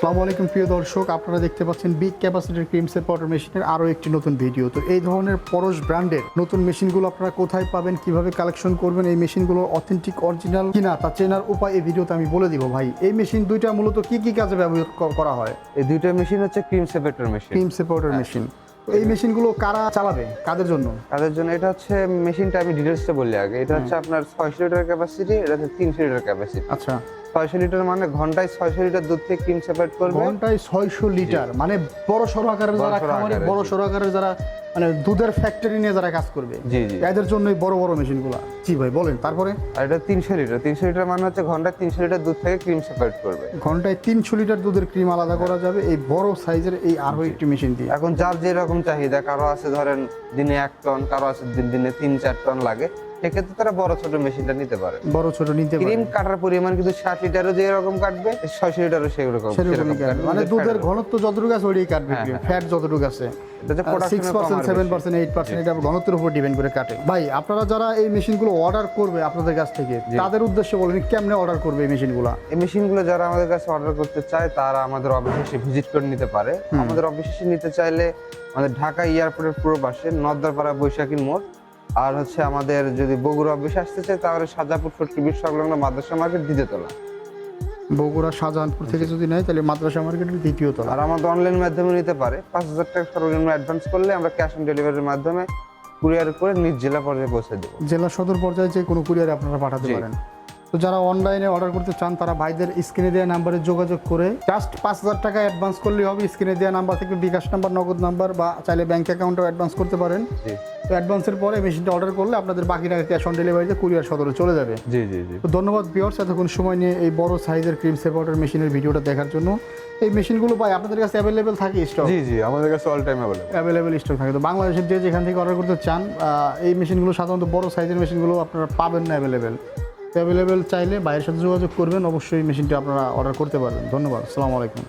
আসসালামু আলাইকুম প্রিয় দর্শক। আপনারা দেখতে পাচ্ছেন বিগ ক্যাপাসিটির ক্রিম সেপারেটর মেশিনের আরও একটি নতুন ভিডিও তো এই ধরনের পরশ ব্র্যান্ডের নতুন মেশিনগুলো আপনারা কোথায় পাবেন কীভাবে কালেকশন করবেন এই মেশিনগুলো অথেন্টিক অরিজিনাল কিনা তা চেনার উপায় এই ভিডিওতে আমি বলে দিব ভাই। এই মেশিন দুইটা মূলত কি কি কাজে ব্যবহার করা হয়? এই দুইটা মেশিন হচ্ছে cream separator machine cream separator machine এই মেশিনগুলো কারা চালাবে? কাদের জন্য? তাদের জন্য? এটা হচ্ছে মেশিনটা আমি ডিটেলসটা বললি আগে। এটা হচ্ছে আপনার ছয়শো লিটার ক্যাপাসিটি এটা হচ্ছে তিনশো লিটার ক্যাপাসিটি আচ্ছা। ছয়শো লিটার মানে ঘন্টায় ছয়শো লিটার দুধ থেকে ক্রিম সেপারেট করবে? ঘন্টায় ছয়শো লিটার। মানে বড় সড়ো আকারের যারা খামারি বড়। সড়ো আকারের যারা মানে দুধের ফ্যাক্টরি নিয়ে যারা কাজ করবে জি জি। এদের জন্য বড় বড় মেশিনগুলো। জি ভাই বলেন তারপরে? আর এটা তিনশো লিটার। তিনশো লিটার মানে হচ্ছে ঘন্টায় তিনশো লিটার দুধ থেকে ক্রিম সেপারেট করবে। ঘন্টায় তিনশো লিটার দুধের ক্রিম আলাদা করা যাবে এই বড় সাইজের এই আরও একটি মেশিন দিয়ে। এখন যার যেরকম চাহিদা কারও আছে ধরেন দিনে এক টন কারও আছে দিন- দিনে তিন চার টন লাগে। সেক্ষেত্রে তারা বড় ছোট মেশিনটা নিতে পারে। বড় ছোট নিতে পারে। ক্রিম কাটার পরিমাণ কিন্তু ষাট লিটারও যে কাটবে ছয়শো লিটারও সেরকম। মানে দুধের ঘনত্ব যতটুকু আছে ওইটাই কাটবে হ্যাঁ, হ্যাঁ। ফ্যাট যতটুকু আছে। এটা হচ্ছে production six percent seven percent eight percent এটা ঘনত্বের উপর ডিপেন্ড করে কাটে। ভাই আপনারা যারা এই মেশিনগুলো অর্ডার করবে আপনাদের কাছ থেকে তাদের উদ্দেশ্যে বলেন কেমনে অর্ডার করবে এই মেশিনগুলো? এই মেশিনগুলো যারা আমাদের কাছে অর্ডার করতে চায় তারা আমাদের অফিসে এসে ভিজিট করে নিতে পারে। আমাদের অফিসে নিতে চাইলে আমাদের ঢাকা এয়ারপোর্টের পূর্ব পাশে নদ্দারপাড়া বৈশাখীর মোড়। আর হচ্ছে আমাদের যদি বগুড়া অফিস আসতে চাই তাহলে সাজাপুর ফটকি বিশ সংলগ্ন মাদ্রাসা মার্কেট দ্বিতীয় তলা। বগুড়া শাহজাহানপুর থেকে যদি নেয় তাহলে মাদ্রাসা মার্কেটের দ্বিতীয় তলা। আর আমাদের অনলাইন মাধ্যমে নিতে পারে। পাঁচ হাজার টাকা সর্বনিম্ন অ্যাডভান্স করলে আমরা ক্যাশ অন ডেলিভারির মাধ্যমে কুরিয়ার করে নিজ জেলা পর্যায়ে পৌঁছে দেবো। জেলা সদর পর্যায়ে যে কোনো কুরিয়ারে আপনারা পাঠাতে। পারেন। তো যারা অনলাইনে অর্ডার করতে চান তারা ভাইদের স্ক্রিনে দেওয়া নাম্বারে যোগাযোগ করে জাস্ট পাঁচ হাজার টাকা অ্যাডভান্স করলেই হবে। স্ক্রিনে দেওয়া নাম্বার থেকে বিকাশ নাম্বার নগদ নাম্বার বা চাইলে ব্যাংক অ্যাকাউন্টেও অ্যাডভান্স করতে পারেন। তো অ্যাডভান্সের পরে মেশিনটা অর্ডার করলে আপনাদের বাকি টাকা ক্যাশ অন ডেলিভারিতে কুরিয়ার সদরে চলে যাবে। জি জি জি। তো ধন্যবাদ বিয়ার্স এতক্ষণ সময় নিয়ে এই বড় সাইজের ক্রিম সেপারেটর মেশিনের ভিডিওটা দেখার জন্য। এই মেশিনগুলো ভাই আপনাদের কাছে অ্যাভেলেবেল থাকে স্টক জি জি আমাদের কাছে all time available available stock থাকে। তো বাংলাদেশের যে যেখান থেকে অর্ডার করতে চান এই মেশিনগুলো সাধারণত বড় সাইজের মেশিনগুলো আপনারা পাবেন না অ্যাভেলেবেল অ্যাভেলেবেল চাইলে বাইরের সাথে যোগাযোগ করবেন। অবশ্যই মেশিনটি আপনারা অর্ডার করতে পারবেন। ধন্যবাদ। আসসালামু আলাইকুম।